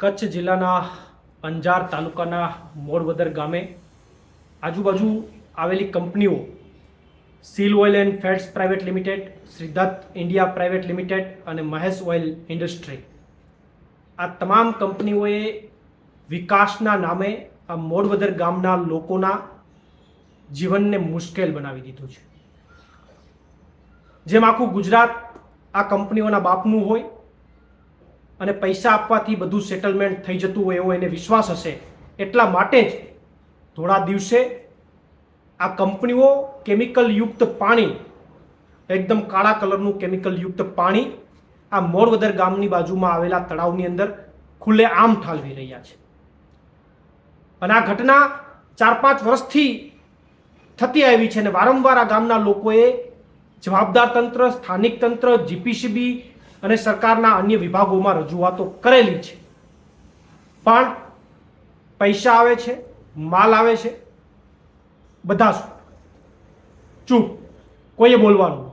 કચ્છ જિલ્લાના અંજાર તાલુકાના મોરવદર ગામે આજુબાજુ આવેલી કંપનીઓ Seal oil and fats private limited, Shridatt India private limited અને મહેશ ઓઇલ ઇન્ડસ્ટ્રી. આ તમામ કંપનીઓએ વિકાસના નામે આ મોરવદર ગામના લોકોના જીવનને મુશ્કેલ બનાવી દીધું છે. જેમ આખું ગુજરાત આ કંપનીઓના બાપનું હોય અને પૈસા આપવાથી બધું સેટલમેન્ટ થઈ જતું હોય એવો એને વિશ્વાસ હશે. એટલા માટે જ થોડા દિવસે આ કંપનીઓ કેમિકલ યુક્ત પાણી, એકદમ કાળા કલરનું કેમિકલ યુક્ત પાણી આ મોરવદર ગામની બાજુમાં આવેલા તળાવની અંદર ખુલ્લે આમ ઠાલવી રહ્યા છે. અને આ ઘટના ચાર પાંચ વર્ષથી થતી આવી છે અને વારંવાર આ ગામના લોકોએ જવાબદાર તંત્ર, સ્થાનિક તંત્ર જીપીસીબી અને સરકારના અન્ય વિભાગોમાં રજૂઆતો કરેલી છે. પણ પૈસા આવે છે, માલ આવે છે, બધા ચૂપ. કોઈએ બોલવાનું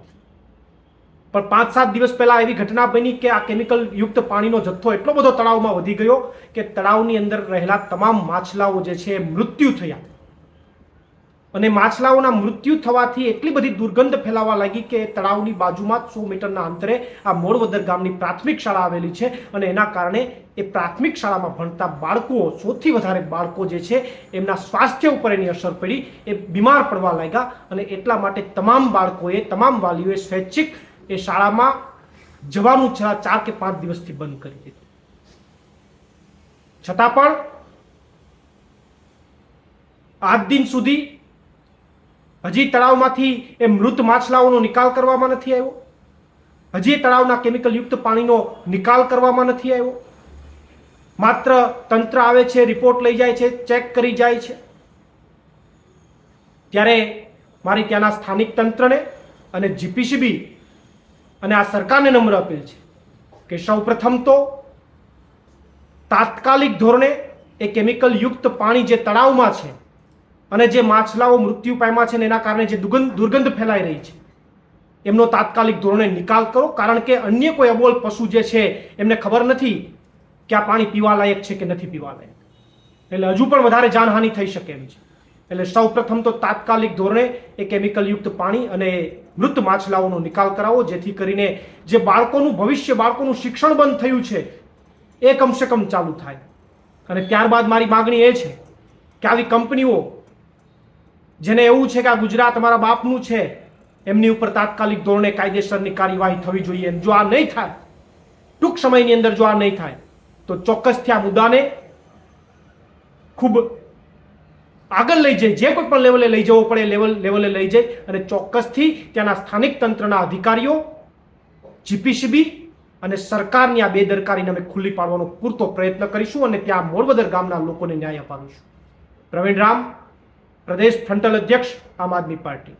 પણ પાંચ સાત દિવસ પહેલાં એવી ઘટના બની કે આ કેમિકલ યુક્ત પાણીનો જથ્થો એટલો બધો તળાવમાં વધી ગયો કે તળાવની અંદર રહેલા તમામ માછલાઓ જે છે મૃત્યુ થયા. અને માછલાઓના મૃત્યુ થવાથી એટલી બધી દુર્ગંધ ફેલાવા લાગી કે તળાવની બાજુમાં સો મીટરના અંતરે આ મોરવદર ગામની પ્રાથમિક શાળા આવેલી છે અને એના કારણે એ પ્રાથમિક શાળામાં ભણતા બાળકો, સૌથી વધારે બાળકો જે છે, એમના સ્વાસ્થ્ય ઉપર એની અસર પડી, એ બીમાર પડવા લાગ્યા અને એટલા માટે તમામ બાળકોએ, તમામ વાલીઓએ સ્વૈચ્છિક એ શાળામાં જવાનું છેલ્લા ચાર કે પાંચ દિવસથી બંધ કરી દીધું. છતાં પણ આજ દિન સુધી હજી તળાવમાંથી એ મૃત માછલાઓનો નિકાલ કરવામાં નથી આવ્યો? હજી તળાવના કેમિકલ યુક્ત પાણીનો નિકાલ કરવામાં નથી આવ્યો? માત્ર તંત્ર આવે છે, રિપોર્ટ લઈ જાય છે, ચેક કરી જાય છે. ત્યારે મારી ત્યાંના સ્થાનિક તંત્રને અને જીપીસીબી અને આ સરકારને નમ્ર અપીલ છે કે સૌપ્રથમ તો તાત્કાલિક ધોરણે એ કેમિકલ યુક્ત પાણી જે તળાવમાં છે અને જે માછલાઓ મૃત્યુ પામ્યા છે એના કારણે જે દુર્ગંધ દુર્ગંધ ફેલાઈ રહી છે, એમનો તાત્કાલિક ધોરણે નિકાલ કરો. કારણ કે અન્ય કોઈ અબોલ પશુ જે છે, એમને ખબર નથી કે આ પાણી પીવા લાયક છે કે નથી પીવા લાયક એટલે હજુ પણ વધારે જાનહાનિ થઈ શકે એમ છે. એટલે સૌ પ્રથમ તો તાત્કાલિક ધોરણે એ કેમિકલયુક્ત પાણી અને મૃત માછલાઓનો નિકાલ કરાવો, જેથી કરીને જે બાળકોનું ભવિષ્ય, બાળકોનું શિક્ષણ બંધ થયું છે, એ કમસે કમ ચાલુ થાય. અને ત્યારબાદ મારી માગણી એ છે કે આવી કંપનીઓ જેને એવું છે કે આ ગુજરાત અમારા બાપનું છે, એમની ઉપર તાત્કાલિક ધોરણે કાયદેસરની કાર્યવાહી થવી જોઈએ. જો આ નહીં થાય, ટૂંક સમયની અંદર જો આ નહીં થાય, તો ચોક્કસથી આ મુદ્દાને ખૂબ આગળ લઈ જાય જે કોઈ પણ લેવલે લઈ જવો પડે, લેવલ, લેવલે લઈ જાય અને ચોક્કસથી ત્યાંના સ્થાનિક તંત્રના અધિકારીઓ જીપીસીબી અને સરકારની આ બેદરકારીને અમે ખુલ્લી પાડવાનો પૂરતો પ્રયત્ન કરીશું અને ત્યાં મોરવદર ગામના લોકોને ન્યાય અપાવીશું. પ્રવીણ રામ પ્રદેશ ફ્રન્ટલ અધ્યક્ષ આમ આદમી પાર્ટી.